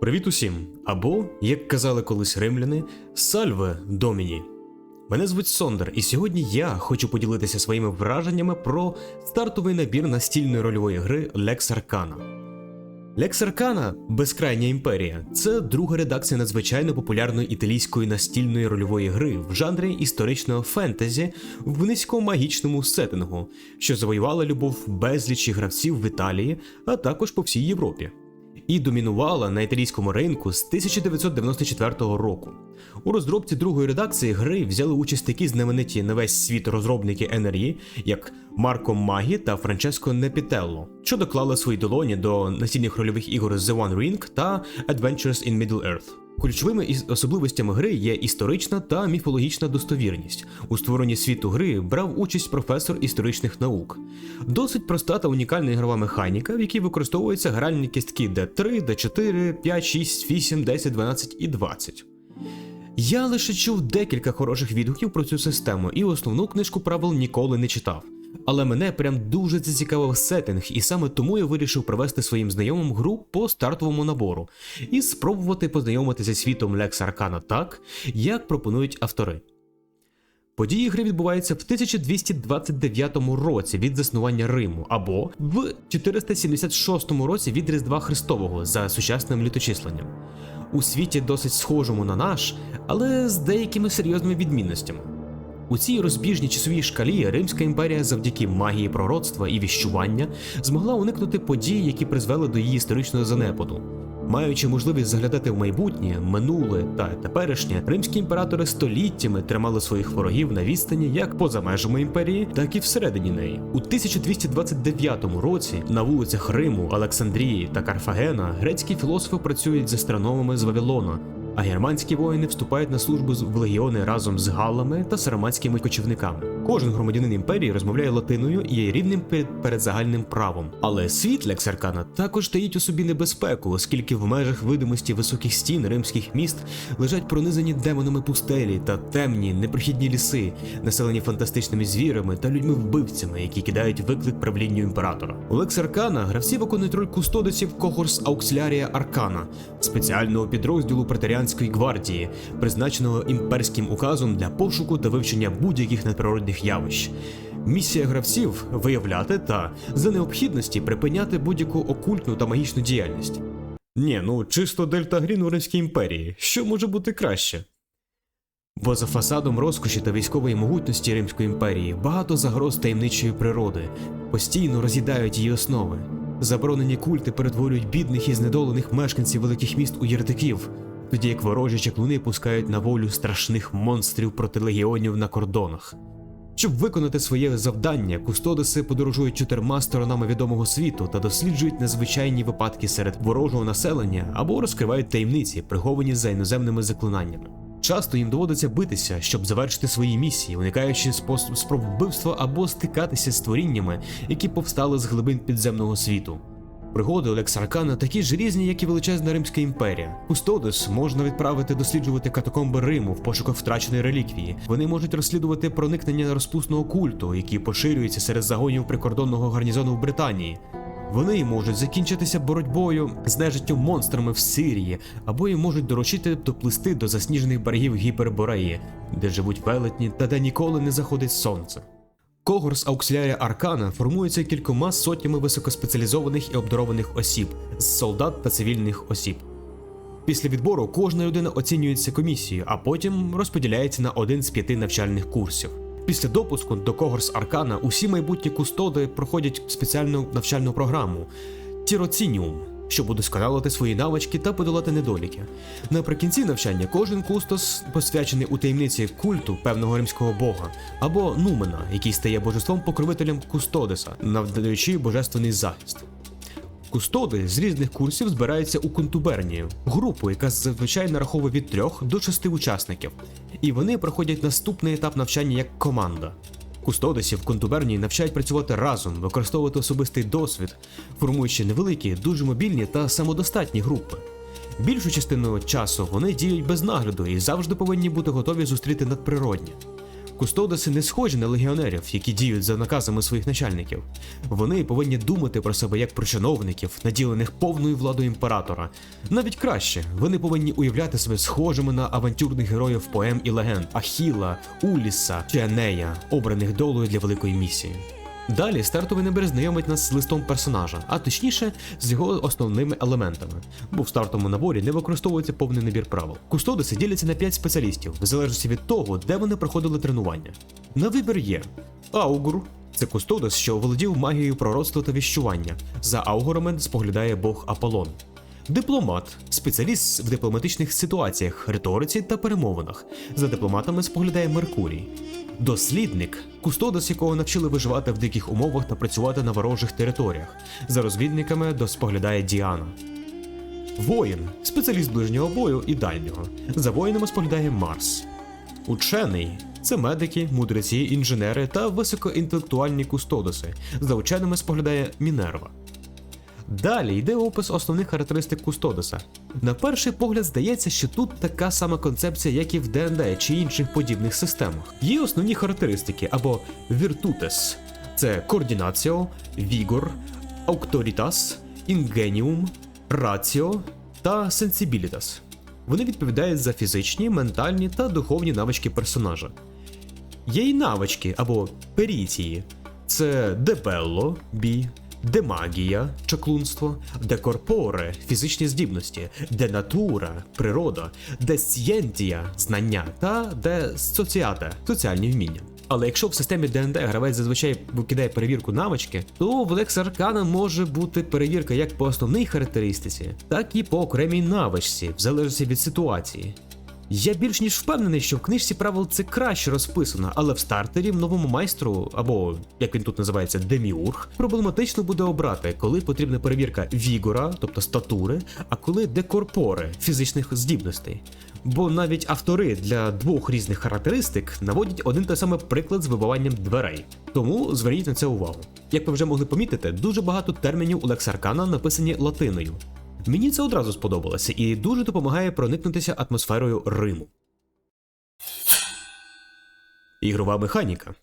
Привіт усім! Або, як казали колись римляни, сальве доміні. Мене звуть Сондер, і сьогодні я хочу поділитися своїми враженнями про стартовий набір настільної рольової гри Lex Arcana. Lex Arcana Безкрайня імперія це друга редакція надзвичайно популярної італійської настільної рольової гри в жанрі історичного фентезі в низькомагічному сеттингу, що завоювала любов безлічі гравців в Італії, а також по всій Європі і домінувала на італійському ринку з 1994 року. У розробці другої редакції гри взяли участь такі знамениті на весь світ розробники NRE, як Марко Магі та Франческо Непітелло, що доклали свої долоні до настільних рольових ігор The One Ring та Adventures in Middle-earth. Ключовими із- особливостями гри є історична та міфологічна достовірність. У створенні світу гри брав участь професор історичних наук. Досить проста та унікальна ігрова механіка, в якій використовуються гральні кістки D3, D4, 5, 6, 8, 10, 12 і 20. Я лише чув декілька хороших відгуків про цю систему і основну книжку правил ніколи не читав. Але мене прям дуже зацікавив сеттинг, і саме тому я вирішив привести своїм знайомим гру по стартовому набору і спробувати познайомитися зі світом Lex Arcana так, як пропонують автори. Події гри відбуваються в 1229 році від заснування Риму, або в 476 році від Різдва Христового за сучасним літочисленням. У світі досить схожому на наш, але з деякими серйозними відмінностями. У цій розбіжній часовій шкалі Римська імперія завдяки магії пророцтва і віщування змогла уникнути подій, які призвели до її історичного занепаду. Маючи можливість заглядати в майбутнє, минуле та теперішнє, римські імператори століттями тримали своїх ворогів на відстані як поза межами імперії, так і всередині неї. У 1229 році на вулицях Риму, Олександрії та Карфагена грецькі філософи працюють з астрономами з Вавилона, а германські воїни вступають на службу в легіони разом з галами та сараматськими кочівниками. Кожен громадянин імперії розмовляє латиною і є рівним перед, загальним правом. Але світ Лексаркана також таїть у собі небезпеку, оскільки в межах видимості високих стін римських міст лежать пронизані демонами пустелі та темні непрохідні ліси, населені фантастичними звірами та людьми-вбивцями, які кидають виклик правлінню імператора. У Лекс Аркана гравці виконують роль кустодисів Когорс Ауксілярія Аркана, спеціального підрозділу претеріанської гвардії, призначеного імперським указом для пошуку та вивчення будь-яких надприродних явищ. Місія гравців виявляти та за необхідності припиняти будь-яку окультну та магічну діяльність. Ні, ну чисто Дельта Грін у Римській імперії. Що може бути краще? Бо за фасадом розкоші та військової могутності Римської імперії багато загроз таємничої природи, постійно роз'їдають її основи. Заборонені культи перетворюють бідних і знедолених мешканців великих міст у єретиків, тоді як ворожі чаклуни пускають на волю страшних монстрів проти легіонів на кордонах. Щоб виконати своє завдання, кустодиси подорожують чотирма сторонами відомого світу та досліджують незвичайні випадки серед ворожого населення або розкривають таємниці, приховані за іноземними заклинаннями. Часто їм доводиться битися, щоб завершити свої місії, уникаючи спроб вбивства або стикатися з творіннями, які повстали з глибин підземного світу. Пригоди Олекс Аркана такі ж різні, як і величезна Римська імперія. Кустодис можна відправити досліджувати катакомби Риму в пошуках втраченої реліквії. Вони можуть розслідувати проникнення розпусного культу, який поширюється серед загонів прикордонного гарнізону в Британії. Вони можуть закінчитися боротьбою з нежиттю монстрами в Сирії, або їм можуть доручити доплисти до засніжених берегів Гіпербореї, де живуть велетні та де ніколи не заходить сонце. Когорс Ауксілярія Аркана формується кількома сотнями високоспеціалізованих і обдарованих осіб з солдат та цивільних осіб. Після відбору кожна людина оцінюється комісією, а потім розподіляється на один з п'яти навчальних курсів. Після допуску до Когорс Аркана усі майбутні кустоди проходять спеціальну навчальну програму Тіроцініум, щоб удосконалити свої навички та подолати недоліки. Наприкінці навчання кожен кустос посвячений у таємниці культу певного римського бога або нумена, який стає божеством покровителем кустодеса, надаючи божественний захист. Кустоди з різних курсів збираються у контубернію, групу, яка зазвичай нараховує від 3 до 6 учасників, і вони проходять наступний етап навчання як команда. Кустодисів контубернії навчають працювати разом, використовувати особистий досвід, формуючи невеликі, дуже мобільні та самодостатні групи. Більшу частину часу вони діють без нагляду і завжди повинні бути готові зустріти надприродні. Кустодоси не схожі на легіонерів, які діють за наказами своїх начальників. Вони повинні думати про себе як про чиновників, наділених повною владою імператора. Навіть краще, вони повинні уявляти себе схожими на авантюрних героїв поем і легенд Ахіла, Уліса чи Енея, обраних долою для великої місії. Далі стартовий набір знайомить нас з листом персонажа, а точніше з його основними елементами, бо в стартовому наборі не використовується повний набір правил. Кустодиси діляться на 5 спеціалістів, в залежності від того, де вони проходили тренування. На вибір є Аугур. Це кустодис, що оволодів магією пророцтва та віщування. За аугурами споглядає бог Аполлон. Дипломат спеціаліст в дипломатичних ситуаціях, риториці та перемовинах. За дипломатами споглядає Меркурій. Дослідник кустодос, якого навчили виживати в диких умовах та працювати на ворожих територіях. За розвідниками доспоглядає Діана. Воїн спеціаліст ближнього бою і дальнього. За воїнами споглядає Марс. Учений це медики, мудреці, інженери та високоінтелектуальні кустодоси. За ученими споглядає Мінерва. Далі йде опис основних характеристик Кустодоса. На перший погляд здається, що тут така сама концепція, як і в ДНД чи інших подібних системах. Є основні характеристики або Virtutes – це координаціо, вігор, аукторітас, інгеніум, раціо та sensibilitas. Вони відповідають за фізичні, ментальні та духовні навички персонажа. Є й навички або періції. Це дебелло, бій, демагія, чаклунство, декорпоре, фізичні здібності, денатура, природа, десцієнтія, знання та де соціате, соціальні вміння. Але якщо в системі ДНД гравець зазвичай викидає перевірку навички, то в Lex Arcana може бути перевірка як по основній характеристиці, так і по окремій навичці, в залежності від ситуації. Я більш ніж впевнений, що в книжці правил це краще розписано, але в стартері в новому майстру, або як він тут називається, деміург, проблематично буде обрати, коли потрібна перевірка вігора, тобто статури, а коли декорпори фізичних здібностей. Бо навіть автори для двох різних характеристик наводять один той самий приклад з вибиванням дверей. Тому зверніть на це увагу. Як ви вже могли помітити, дуже багато термінів у Лексаркана написані латиною. Мені це одразу сподобалося і дуже допомагає проникнутися атмосферою Риму. Ігрова механіка.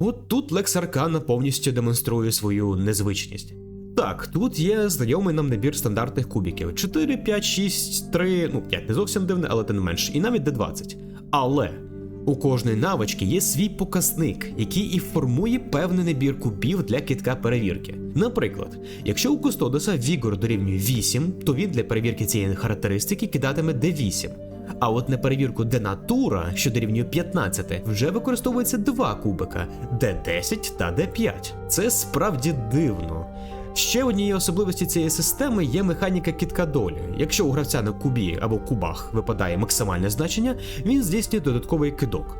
От тут Лекс Аркана повністю демонструє свою незвичність. Так, тут є знайомий нам набір стандартних кубіків: 4, 5, 6, 3, ну 5 не зовсім дивне, але тим не менш, і навіть D20. Але у кожної навички є свій показник, який і формує певний набір кубів для китка перевірки. Наприклад, якщо у Кустодоса Вігор дорівнює 8, то він для перевірки цієї характеристики кидатиме D8. А от на перевірку денатура, що дорівнює 15, вже використовується два кубика D10 та D5. Це справді дивно. Ще однією особливості цієї системи є механіка кітка долі. Якщо у гравця на кубі або кубах випадає максимальне значення, він здійснює додатковий кидок.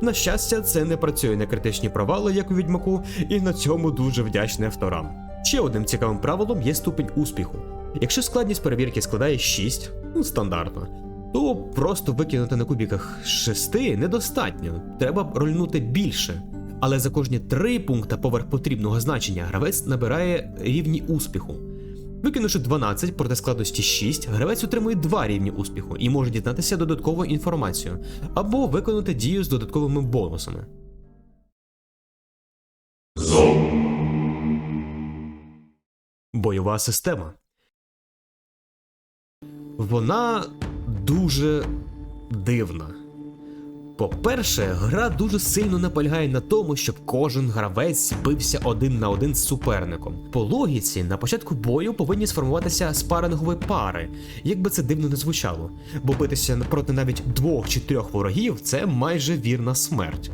На щастя, це не працює на критичні провали, як у відьмаку, і на цьому дуже вдячний авторам. Ще одним цікавим правилом є ступень успіху. Якщо складність перевірки складає 6, ну стандартно, то просто викинути на кубіках 6 недостатньо, треба рольнути більше. Але за кожні 3 пункта поверх потрібного значення гравець набирає рівні успіху. Викинувши 12 проти складності 6, гравець отримує 2 рівні успіху і може дізнатися додаткову інформацію або виконати дію з додатковими бонусами. Бойова система. Вона дуже дивна. По-перше, гра дуже сильно наполягає на тому, щоб кожен гравець бився один на один з суперником. По логіці, на початку бою повинні сформуватися спарингові пари, як би це дивно не звучало, бо битися проти навіть двох чи трьох ворогів це майже вірна смерть.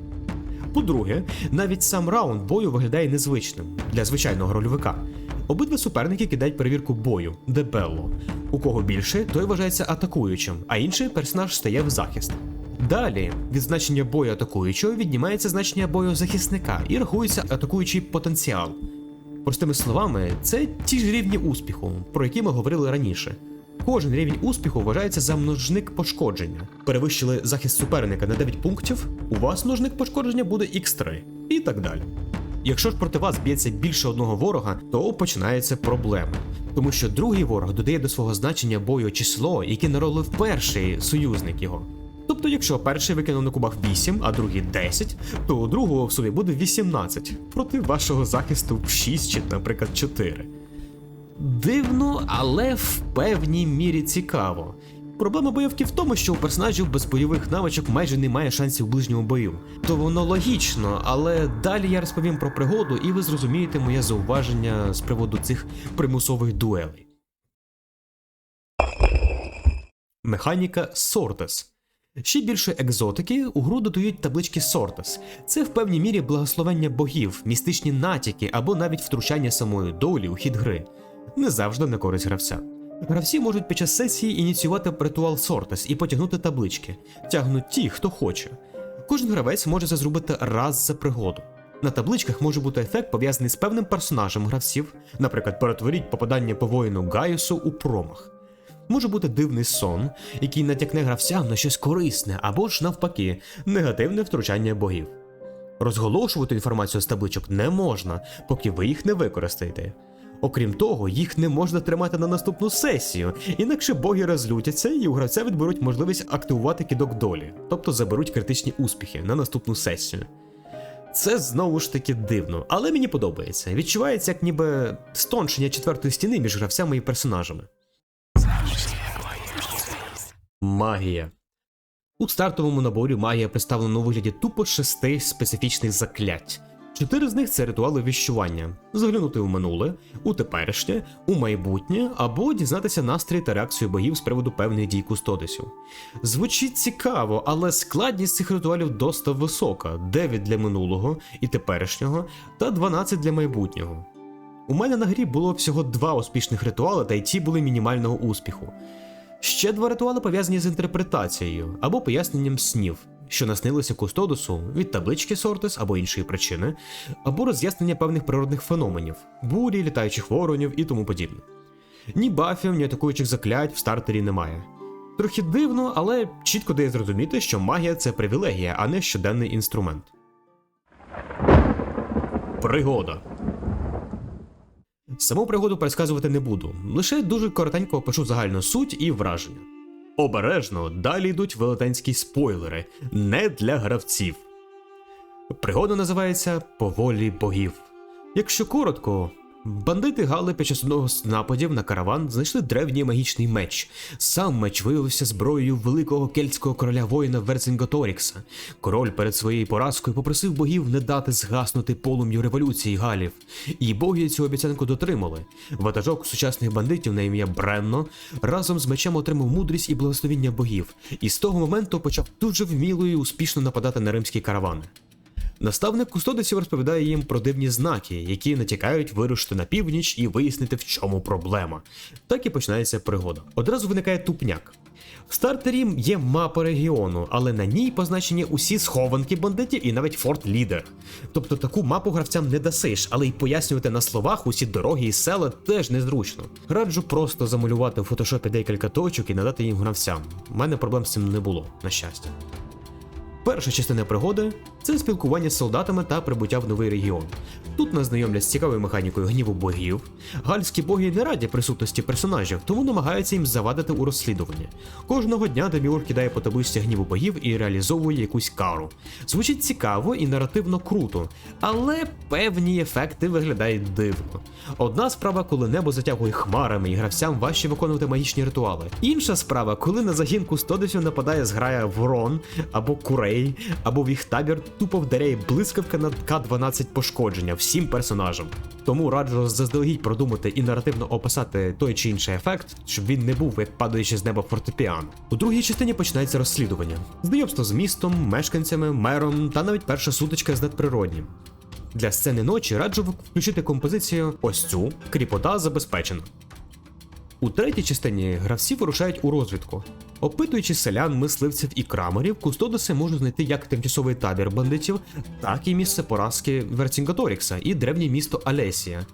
По-друге, навіть сам раунд бою виглядає незвичним для звичайного рольовика. Обидва суперники кидають перевірку бою дебелло. У кого більше, той вважається атакуючим, а інший персонаж стає в захист. Далі від значення бою атакуючого віднімається значення бою захисника і рахується атакуючий потенціал. Простими словами, це ті ж рівні успіху, про які ми говорили раніше. Кожен рівень успіху вважається за множник пошкодження. Перевищили захист суперника на 9 пунктів, у вас множник пошкодження буде x3 і так далі. Якщо ж проти вас б'ється більше одного ворога, то починаються проблеми. Тому що другий ворог додає до свого значення бою число, яке наролив перший союзник його. Тобто, якщо перший викинув на кубах 8, а другий 10, то у другого в сумі буде 18 проти вашого захисту в 6 чи, наприклад, 4. Дивно, але в певній мірі цікаво. Проблема бойовки в тому, що у персонажів без бойових навичок майже немає шансів у ближньому бою. То воно логічно, але далі я розповім про пригоду, і ви зрозумієте моє зауваження з приводу цих примусових дуелей. Механіка Сортес. Ще більше екзотики у гру додають таблички Сортес. Це в певній мірі благословення богів, містичні натяки або навіть втручання самої долі у хід гри. Не завжди на користь гравця. Гравці можуть під час сесії ініціювати ритуал Сортес і потягнути таблички. Тягнуть ті, хто хоче. Кожен гравець може це зробити раз за пригоду. На табличках може бути ефект пов'язаний з певним персонажем гравців, наприклад, перетворіть попадання по воїну Гaiусу у промах. Може бути дивний сон, який натякне гравцям на щось корисне, або ж навпаки, негативне втручання богів. Розголошувати інформацію з табличок не можна, поки ви їх не використаєте. Окрім того, їх не можна тримати на наступну сесію, інакше боги розлютяться і у гравця відберуть можливість активувати кидок долі, тобто заберуть критичні успіхи на наступну сесію. Це знову ж таки дивно, але мені подобається. Відчувається як ніби стончення четвертої стіни між гравцями і персонажами. Магія. У стартовому наборі магія представлена у вигляді тупо шести специфічних заклять. Чотири з них це ритуали віщування: заглянути у минуле, у теперішнє, у майбутнє або дізнатися настрій та реакцію богів з приводу певних дій кустодисів. Звучить цікаво, але складність цих ритуалів досить висока: 9 для минулого і теперішнього, та 12 для майбутнього. У мене на грі було всього два успішних ритуали, та й ті були мінімального успіху. Ще два ритуали пов'язані з інтерпретацією або поясненням снів, що наснилися кустодусу від таблички Сортес або іншої причини, або роз'яснення певних природних феноменів, бурі, літаючих воронів і тому подібне. Ні бафів, ні атакуючих заклять в стартері немає. Трохи дивно, але чітко дає зрозуміти, що магія це привілегія, а не щоденний інструмент. Пригода. Саму пригоду пересказувати не буду, лише дуже коротенько опишу загальну суть і враження. Обережно далі йдуть велетенські спойлери, не для гравців. Пригода називається Поволі богів. Якщо коротко, бандити Гали під час одного з нападів на караван знайшли древній магічний меч. Сам меч виявився зброєю великого кельтського короля воїна Верцинготорікса. Король перед своєю поразкою попросив богів не дати згаснути полум'ю революції Галів. І боги цю обіцянку дотримали. Ватажок сучасних бандитів на ім'я Бренно разом з мечем отримав мудрість і благословіння богів, і з того моменту почав дуже вміло і успішно нападати на римські каравани. Наставник кустодисів розповідає їм про дивні знаки, які натякають вирушити на північ і вияснити, в чому проблема. Так і починається пригода. Одразу виникає тупняк. В стартері є мапа регіону, але на ній позначені усі схованки бандитів і навіть форт лідер. Тобто таку мапу гравцям не дасиш, але й пояснювати на словах усі дороги і села теж незручно. Раджу просто замалювати в фотошопі декілька точок і надати їм гравцям. У мене проблем з цим не було, на щастя. Перша частина пригоди це спілкування з солдатами та прибуття в новий регіон. Тут нас знайомлять з цікавою механікою гніву богів. Гальські боги не раді присутності персонажів, тому намагаються їм завадити у розслідуванні. Кожного дня Деміур кидає по табличці гніву богів і реалізовує якусь кару. Звучить цікаво і наративно круто, але певні ефекти виглядають дивно. Одна справа, коли небо затягує хмарами і гравцям важче виконувати магічні ритуали. Інша справа, коли на загін кустодисів нападає зграя ворон або курей, або в їх табір тупо вдаряє блискавка на К-12 пошкодження всім персонажам. Тому раджу заздалегідь продумати і наративно описати той чи інший ефект, щоб він не був як падаючи з неба фортепіано. У другій частині починається розслідування: знайомство з містом, мешканцями, мером та навіть перша сутичка з надприроднім. Для сцени ночі раджу включити композицію ось цю кріпота забезпечена. У третій частині гравці вирушають у розвідку. Опитуючи селян, мисливців і крамерів, кустодоси можуть знайти як тимчасовий табір бандитів, так і місце поразки Верцінготорікса і древнє місто Алесія,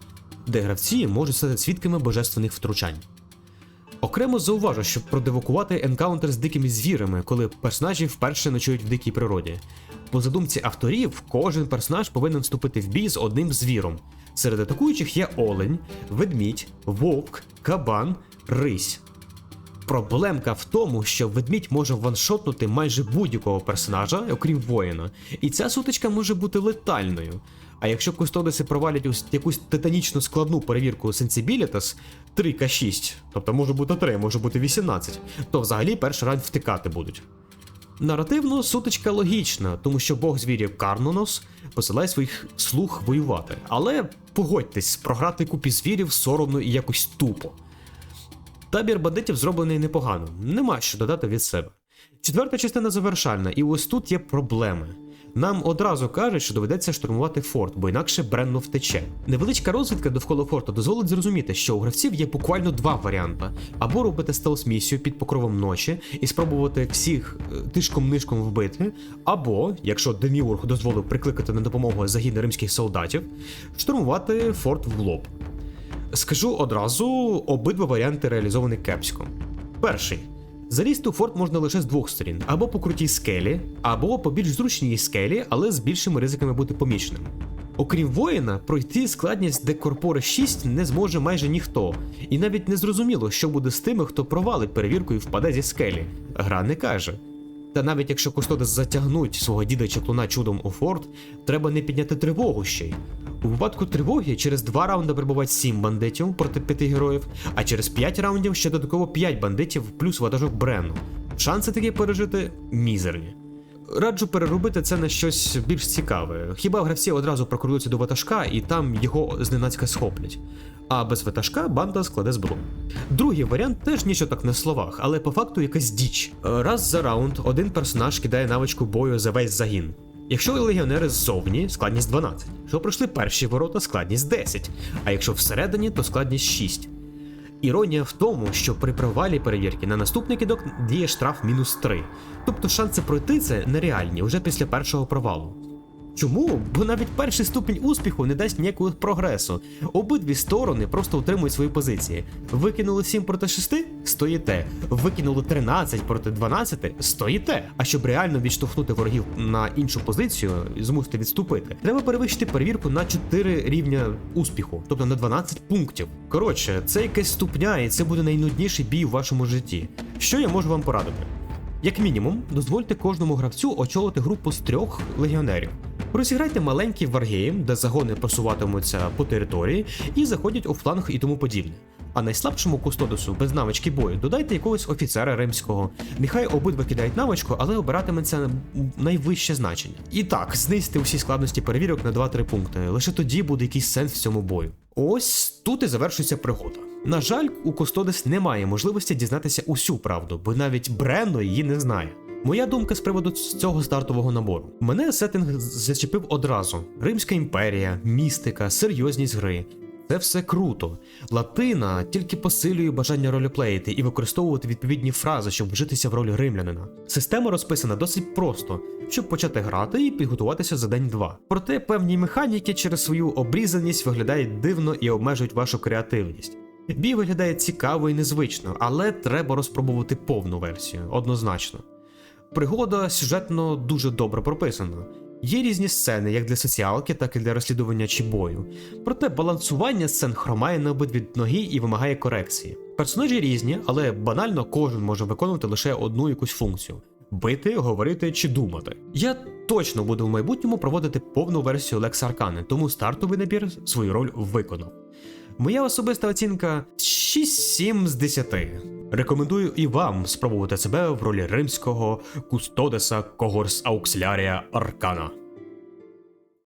де гравці можуть стати свідками божественних втручань. Окремо зауважу, щоб продевокувати енкаунтер з дикими звірами, коли персонажі вперше ночують в дикій природі. По задумці авторів, кожен персонаж повинен вступити в бій з одним звіром. Серед атакуючих є олень, ведмідь, вовк, кабан, рись. Проблемка в тому, що ведмідь може ваншотнути майже будь-якого персонажа, окрім воїна, і ця сутичка може бути летальною. А якщо кустодиси провалять якусь титанічно складну перевірку Sensibilitas 3К6, тобто може бути 3, може бути 18, то взагалі перший раунд втикати будуть. Наративно сутичка логічна, тому що бог звірів Карнонос посилає своїх слуг воювати. Але погодьтесь, програти купі звірів соромно і якось тупо. Табір бандитів зроблений непогано, нема що додати від себе. Четверта частина завершальна, і ось тут є проблеми. Нам одразу кажуть, що доведеться штурмувати форт, бо інакше Бренно втече. Невеличка розвідка довкола форту дозволить зрозуміти, що у гравців є буквально два варіанти: або робити стелс-місію під покровом ночі і спробувати всіх е, тишком-нишком вбити, або, якщо Деміург дозволив прикликати на допомогу загін римських солдатів, штурмувати форт в лоб. Скажу одразу, обидва варіанти реалізовані кепсько. Перший. Залізти у форт можна лише з двох сторін: або по крутій скелі, або по більш зручній скелі, але з більшими ризиками бути поміченим. Окрім воїна, пройти складність Декорпори 6 не зможе майже ніхто, і навіть не зрозуміло, що буде з тими, хто провалить перевірку і впаде зі скелі. Гра не каже. Та навіть якщо кустодис затягнуть свого діда чаклуна чудом у форт, треба не підняти тривогу ще й. У випадку тривоги через два раунди прибувають 7 бандитів проти 5 героїв, а через 5 раундів ще додатково 5 бандитів плюс ватажок Брену. Шанси такі пережити мізерні. Раджу переробити це на щось більш цікаве. Хіба гравці одразу прокрадуться до ватажка і там його зненацька схоплять. А без ватажка банда складе зброю. Другий варіант теж нічого так на словах, але по факту якась діч. Раз за раунд один персонаж кидає навичку бою за весь загін. Якщо легіонери ззовні, складність 12. Що пройшли перші ворота, складність 10. А якщо всередині, то складність 6. Іронія в тому, що при провалі перевірки на наступний кидок діє штраф мінус 3. Тобто шанси пройти це нереальні вже після першого провалу. Чому? Бо навіть перший ступінь успіху не дасть ніякого прогресу. Обидві сторони просто утримують свої позиції. Викинули 7 проти 6 стоїте. Викинули 13 проти 12 стоїте. А щоб реально відштовхнути ворогів на іншу позицію і змусити відступити, треба перевищити перевірку на 4 рівня успіху, тобто на 12 пунктів. Коротше, це якась ступня, і це буде найнудніший бій у вашому житті. Що я можу вам порадити? Як мінімум, дозвольте кожному гравцю очолити групу з трьох легіонерів. Розіграйте маленький варгейм, де загони просуватимуться по території і заходять у фланг і тому подібне. А найслабшому кустодосу без навички бою додайте якогось офіцера римського. Нехай обидва кидають навичку, але обиратиметься найвище значення. І так, знизьте усі складності перевірок на 2-3 пункти. Лише тоді буде якийсь сенс в цьому бою. Ось тут і завершується пригода. На жаль, у Кустодес немає можливості дізнатися усю правду, бо навіть Бренно її не знає. Моя думка з приводу цього стартового набору. Мене сеттинг зачепив одразу: Римська імперія, містика, серйозність гри. Це все круто. Латина тільки посилює бажання ролеплеїти і використовувати відповідні фрази, щоб вжитися в ролі римлянина. Система розписана досить просто, щоб почати грати і підготуватися за день-два. Проте певні механіки через свою обрізаність виглядають дивно і обмежують вашу креативність. Бій виглядає цікаво і незвично, але треба розпробувати повну версію, однозначно. Пригода сюжетно дуже добре прописана. Є різні сцени, як для соціалки, так і для розслідування чи бою. Проте балансування сцен хромає на обидві ноги і вимагає корекції. Персонажі різні, але банально кожен може виконувати лише одну якусь функцію: бити, говорити чи думати. Я точно буду в майбутньому проводити повну версію Лекс Аркани, тому стартовий набір свою роль виконав. Моя особиста оцінка 6-7 з 10. Рекомендую і вам спробувати себе в ролі римського кустодеса Когорс Ауксілярія Аркана.